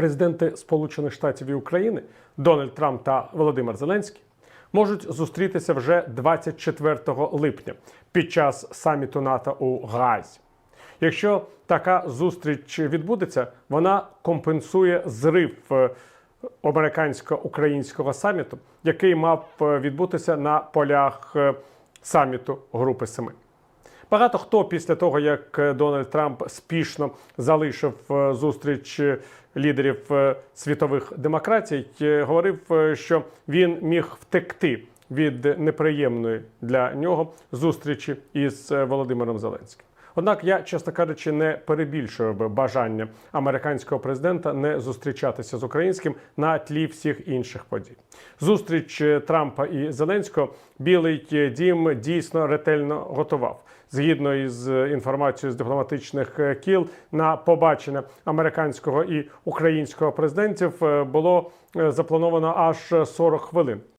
Президенти Сполучених Штатів і України Дональд Трамп та Володимир Зеленський можуть зустрітися вже 24 липня під час саміту НАТО у Гаазі. Якщо така зустріч відбудеться, вона компенсує зрив е, американсько-українського саміту, який мав е, відбутися на полях е, саміту Групи Семи. Багато хто після того, як е, Дональд Трамп спішно залишив е, зустріч е, лідерів світових демократій, говорив, що він міг втекти від неприємної для нього зустрічі із Володимиром Зеленським. Однак я, чесно кажучи, не перебільшую би бажання американського президента не зустрічатися з українським на тлі всіх інших подій. Зустріч е, Трампа і Зеленського Білий е, дім дійсно ретельно готував. Згідно із е, інформацією з дипломатичних кіл, на побачення американського і українського президентів було заплановано аж 40 хвилин.